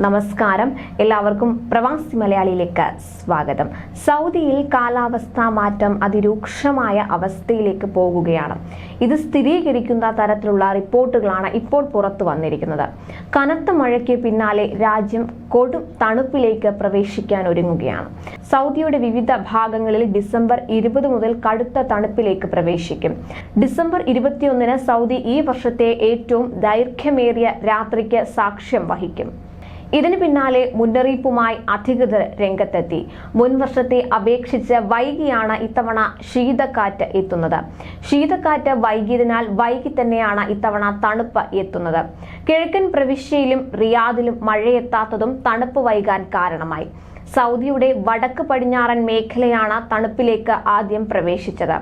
നമസ്കാരം. എല്ലാവർക്കും പ്രവാസി മലയാളിയിലേക്ക് സ്വാഗതം. സൗദിയിൽ കാലാവസ്ഥാ മാറ്റം അതിരൂക്ഷമായ അവസ്ഥയിലേക്ക് പോകുകയാണ്. ഇത് സ്ഥിരീകരിക്കുന്ന തരത്തിലുള്ള റിപ്പോർട്ടുകളാണ് ഇപ്പോൾ പുറത്തു വന്നിരിക്കുന്നത്. കനത്ത മഴയ്ക്ക് പിന്നാലെ രാജ്യം കൊടും തണുപ്പിലേക്ക് പ്രവേശിക്കാൻ ഒരുങ്ങുകയാണ്. സൗദിയുടെ വിവിധ ഭാഗങ്ങളിൽ ഡിസംബർ ഇരുപത് മുതൽ കടുത്ത തണുപ്പിലേക്ക് പ്രവേശിക്കും. ഡിസംബർ ഇരുപത്തിയൊന്നിന് സൗദി ഈ വർഷത്തെ ഏറ്റവും ദൈർഘ്യമേറിയ രാത്രിക്ക് സാക്ഷ്യം വഹിക്കും. ഇതിന് പിന്നാലെ മുന്നറിയിപ്പുമായി അധികൃതർ രംഗത്തെത്തി. മുൻ വർഷത്തെ അപേക്ഷിച്ച് വൈകിയാണ് ഇത്തവണ ശീതക്കാറ്റ് എത്തുന്നത്. ശീതക്കാറ്റ് വൈകിയതിനാൽ വൈകി തന്നെയാണ് ഇത്തവണ തണുപ്പ് എത്തുന്നത്. കിഴക്കൻ പ്രവിശ്യയിലും റിയാദിലും മഴയെത്താത്തതും തണുപ്പ് വൈകാൻ കാരണമായി. സൗദിയുടെ വടക്ക് പടിഞ്ഞാറൻ മേഖലയാണ് തണുപ്പിലേക്ക് ആദ്യം പ്രവേശിച്ചത്.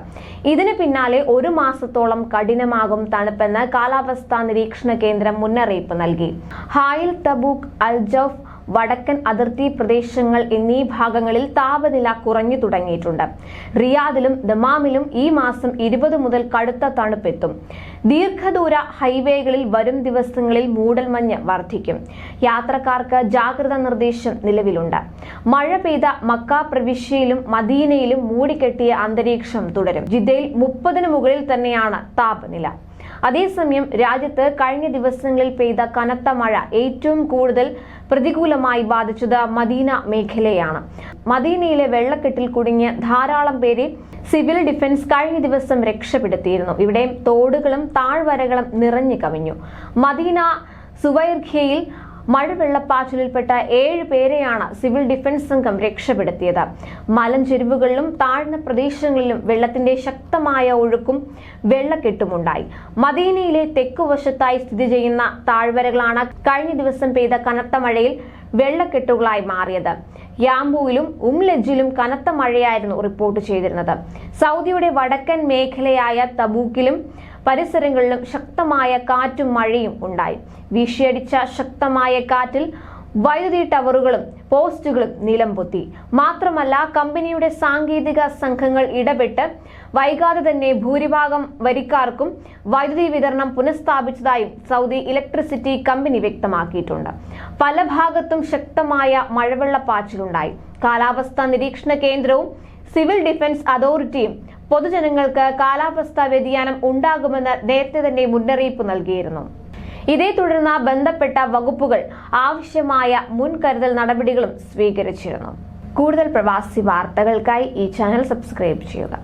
ഇതിന് പിന്നാലെ ഒരു മാസത്തോളം കഠിനമാകും തണുപ്പെന്ന് കാലാവസ്ഥാ നിരീക്ഷണ കേന്ദ്രം മുന്നറിയിപ്പ് നൽകി. ഹായിൽ തബൂക്ക് അൽജഫ് വടക്കൻ അതിർത്തി പ്രദേശങ്ങൾ എന്നീ ഭാഗങ്ങളിൽ താപനില കുറഞ്ഞു തുടങ്ങിയിട്ടുണ്ട്. റിയാദിലും ദമാമിലും ഈ മാസം ഇരുപത് മുതൽ കടുത്ത തണുപ്പെത്തും. ദീർഘദൂര ഹൈവേകളിൽ വരും ദിവസങ്ങളിൽ മൂടൽമഞ്ഞ് വർദ്ധിക്കും. യാത്രക്കാർക്ക് ജാഗ്രതാ നിർദ്ദേശം നിലവിലുണ്ട്. മഴ പെയ്ത മക്ക പ്രവിശ്യയിലും മദീനയിലും മൂടിക്കെട്ടിയ അന്തരീക്ഷം തുടരും. ജിദ്ദയിൽ മുപ്പതിന് മുകളിൽ തന്നെയാണ് താപനില. അതേസമയം രാജ്യത്ത് കഴിഞ്ഞ ദിവസങ്ങളിൽ പെയ്ത കനത്ത മഴ ഏറ്റവും കൂടുതൽ പ്രതികൂലമായി ബാധിച്ചത് മദീന മേഖലയാണ്. മദീനയിലെ വെള്ളക്കെട്ടിൽ കുടുങ്ങിയ ധാരാളം പേരെ സിവിൽ ഡിഫൻസ് കഴിഞ്ഞ ദിവസം രക്ഷപ്പെടുത്തിയിരുന്നു. ഇവിടെ തോടുകളും താഴ്വരകളും നിറഞ്ഞു കവിഞ്ഞു. മദീന സുവൈർഖ്യയിൽ മഴവെള്ളപ്പാച്ചിലിൽപ്പെട്ട ഏഴ് പേരെയാണ് സിവിൽ ഡിഫൻസ് സംഘം രക്ഷപ്പെടുത്തിയത്. മലഞ്ചെരുവുകളിലും താഴ്ന്ന പ്രദേശങ്ങളിലും വെള്ളത്തിന്റെ ശക്തമായ ഒഴുക്കും വെള്ളക്കെട്ടുമുണ്ടായി. മദീനയിലെ തെക്കുവശത്തായി സ്ഥിതി ചെയ്യുന്ന താഴ്വരകളാണ് കഴിഞ്ഞ ദിവസം പെയ്ത കനത്ത മഴയിൽ വെള്ളക്കെട്ടുകളായി മാറിയത്. യാംബുവിലും ഉംലജിലും കനത്ത മഴയായിരുന്നു റിപ്പോർട്ട് ചെയ്തിരുന്നത്. സൗദിയുടെ വടക്കൻ മേഖലയായ തബൂക്കിലും പരിസരങ്ങളിലും ശക്തമായ കാറ്റും മഴയും ഉണ്ടായി. വീശിയടിച്ച ശക്തമായ കാറ്റിൽ വൈദ്യുതി ടവറുകളും പോസ്റ്റുകളും നിലം പൊത്തി. മാത്രമല്ല കമ്പനിയുടെ സാങ്കേതിക സംഘങ്ങൾ ഇടപെട്ട് വൈകാതെ തന്നെ ഭൂരിഭാഗം വരിക്കാർക്കും വൈദ്യുതി വിതരണം പുനഃസ്ഥാപിച്ചതായും സൗദി ഇലക്ട്രിസിറ്റി കമ്പനി വ്യക്തമാക്കിയിട്ടുണ്ട്. പല ഭാഗത്തും ശക്തമായ മഴവെള്ളപ്പാച്ചിലുണ്ടായി കാലാവസ്ഥാ നിരീക്ഷണ കേന്ദ്രവും സിവിൽ ഡിഫൻസ് അതോറിറ്റിയും പൊതുജനങ്ങൾക്ക് കാലാവസ്ഥാ വ്യതിയാനം ഉണ്ടാകുമെന്ന് നേരത്തെ തന്നെ മുന്നറിയിപ്പ് നൽകിയിരുന്നു. ഇതേ തുടർന്ന് ബന്ധപ്പെട്ട വകുപ്പുകൾ ആവശ്യമായ മുൻകരുതൽ നടപടികളും സ്വീകരിച്ചിരുന്നു. കൂടുതൽ പ്രവാസി വാർത്തകൾക്കായി ഈ ചാനൽ സബ്സ്ക്രൈബ് ചെയ്യുക.